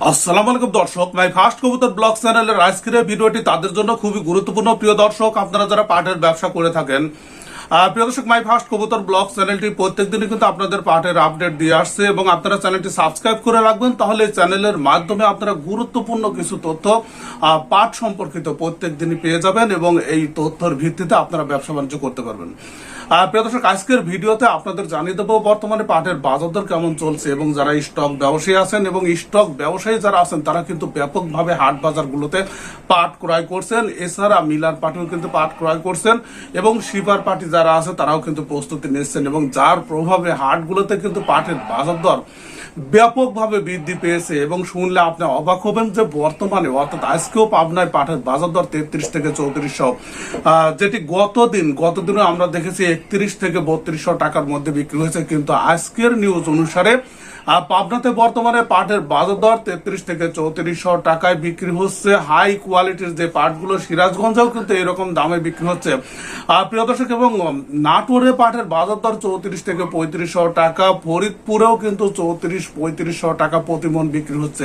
আসসালামু আলাইকুম দর্শক, মাই ফার্স্ট কবুতর ব্লগ চ্যানেলের আজকের ভিডিওটি তাদের জন্য খুবই গুরুত্বপূর্ণ। প্রিয় দর্শক, আপনারা যারা পাটের ব্যবসা করে থাকেন প্রিয় দর্শক, মাই ফার্স্ট কবুতর ব্লগ চ্যানেলটি প্রত্যেক দিনই কিন্তু আপনাদের পাটের আপডেট দিয়ে আসছে এবং আপনারা চ্যানেলটি সাবস্ক্রাইব করে রাখবেন, তাহলে চ্যানেলের মাধ্যমে আপনারা গুরুত্বপূর্ণ কিছু তথ্য পাট সম্পর্কিত প্রত্যেক দিনই পেয়ে যাবেন এবং এই তথ্যের ভিত্তিতে আপনারা ব্যবসা বাণিজ্য করতে পারবেন। প্রিয় দর্শক, আজকের ভিডিওতে আপনাদের জানিয়ে দেবো বর্তমানে পাটের বাজার দর কেমন চলছে এবং যারা স্টক ব্যবসায়ী আছেন এবং স্টক ব্যবসায়ী যারা আছেন, তারা কিন্তু ব্যাপকভাবে হাট বাজারগুলোতে পাট ক্রয় করছেন। এছাড়া মিলার পাটিও কিন্তু পাট ক্রয় করছেন এবং শিপার পার্টি যারা আছে, তারাও কিন্তু প্রস্তুতি নিচ্ছেন এবং যার প্রভাবে হাটগুলোতে কিন্তু পাটের বাজার দর ব্যাপকভাবে বৃদ্ধি পেয়েছে এবং শুনলে আপনি অবাক হবেন যে বর্তমানে, অর্থাৎ আজকেও পাবনায় পাঠের বাজার দর তেত্রিশ থেকে চৌত্রিশশো যেটি গতদিন গতদিনে আমরা দেখেছি একত্রিশ থেকে বত্রিশশো টাকার মধ্যে বিক্রি হয়েছে, কিন্তু আজকের নিউজ অনুসারে পাবনাতে বর্তমানে পাটের বাজার দর তেত্রিশ থেকে চৌত্রিশশো টাকায় বিক্রি হচ্ছে। হাই কোয়ালিটির যে পাটগুলো, সিরাজগঞ্জেও কিন্তু এরকম দামে বিক্রি হচ্ছে। প্রিয় দর্শক, এবং নাটোরে পাটের বাজার দর চৌত্রিশ থেকে পঁয়ত্রিশশো টাকা, ফরিদপুরেও কিন্তু চৌত্রিশ, পঁয়ত্রিশশো টাকা প্রতি মন বিক্রি হচ্ছে।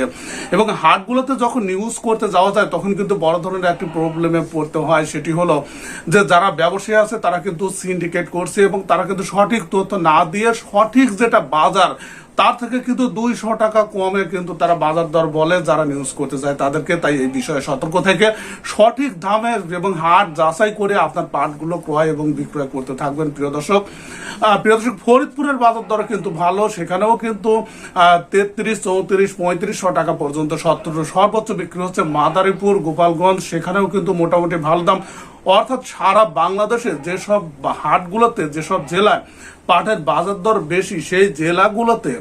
এবং হাটগুলোতে যখন নিউজ করতে যাওয়া যায়, তখন কিন্তু বড় ধরনের একটি প্রবলেমে পড়তে হয়, সেটি হলো যে যারা ব্যবসায়ী আছে, তারা কিন্তু সিন্ডিকেট করছে এবং তারা কিন্তু সঠিক তথ্য না দিয়ে সঠিক যেটা বাজার তার থেকে কিন্তু দুইশো টাকা কমে কিন্তু তারা বাজার দর বলে যারা নিউজ করতে যায় তাদেরকে তাই এই বিষয়ে সতর্ক থেকে সঠিক দামে এবং হাট যাচাই করে আপনার পাটগুলো ক্রয় এবং বিক্রয় করতে থাকবেন, প্রিয় দর্শক। প্রিয় দর্শক, ফরিদপুরের বাজার দর কিন্তু ভালো, সেখানেও কিন্তু তেত্রিশ, চৌত্রিশ, পঁয়ত্রিশশো টাকা পর্যন্ত সত্তর সর্বোচ্চ বিক্রি হচ্ছে মাদারীপুর, গোপালগঞ্জ, সেখানেও কিন্তু মোটামুটি ভালো দাম। অর্থাৎ সারা বাংলাদেশের যেসব হাটগুলোতে, যেসব জেলায় পাটের বাজার দর বেশি, সেই জেলাগুলোতে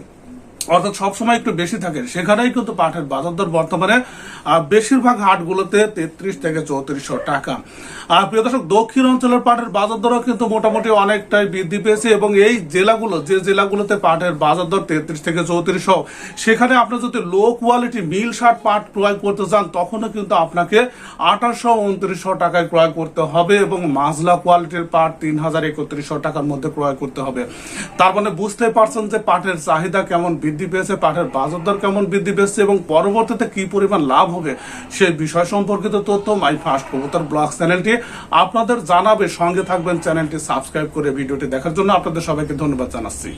অর্থাৎ সবসময় একটু বেশি থাকে, সেখানেই কিন্তু পাটের বাজার দর বর্তমানে বেশিরভাগ হাটগুলোতে তেত্রিশ থেকে চৌত্রিশশো টাকা। আর প্রিয় দর্শক, দক্ষিণ অঞ্চলের পাটের বাজার দরও কিন্তু মোটামুটি অনেকটাই বৃদ্ধি পেয়েছে এবং এই জেলাগুলো, যে জেলাগুলোতে পাটের বাজার দর তেত্রিশ থেকে চৌত্রিশশো, সেখানে আপনি যদি লো কোয়ালিটি মিল শার্ট পাট ক্রয় করতে চান তখনও কিন্তু আপনাকে আঠাশশো উনত্রিশশো টাকায় ক্রয় করতে হবে এবং মাজলা কোয়ালিটির পাট তিন হাজার একত্রিশশো টাকার মধ্যে ক্রয় করতে হবে। তার মানে বুঝতে পারছেন যে পাটের চাহিদা কেমন বৃদ্ধি পেয়েছে, পাটের বাজার দর কেমন বৃদ্ধি পেয়েছে এবং পরবর্তীতে কি পরিমাণ লাভ হবে সেই বিষয় সম্পর্কিত তথ্য মাই ফার্স্ট কবুতর ব্লগ চ্যানেলটি আপনাদের জানাবে। সঙ্গে থাকবেন চ্যানেলটি সাবস্ক্রাইব করে ভিডিওটি দেখার জন্য আপনাদের সবাইকে ধন্যবাদ জানাচ্ছি।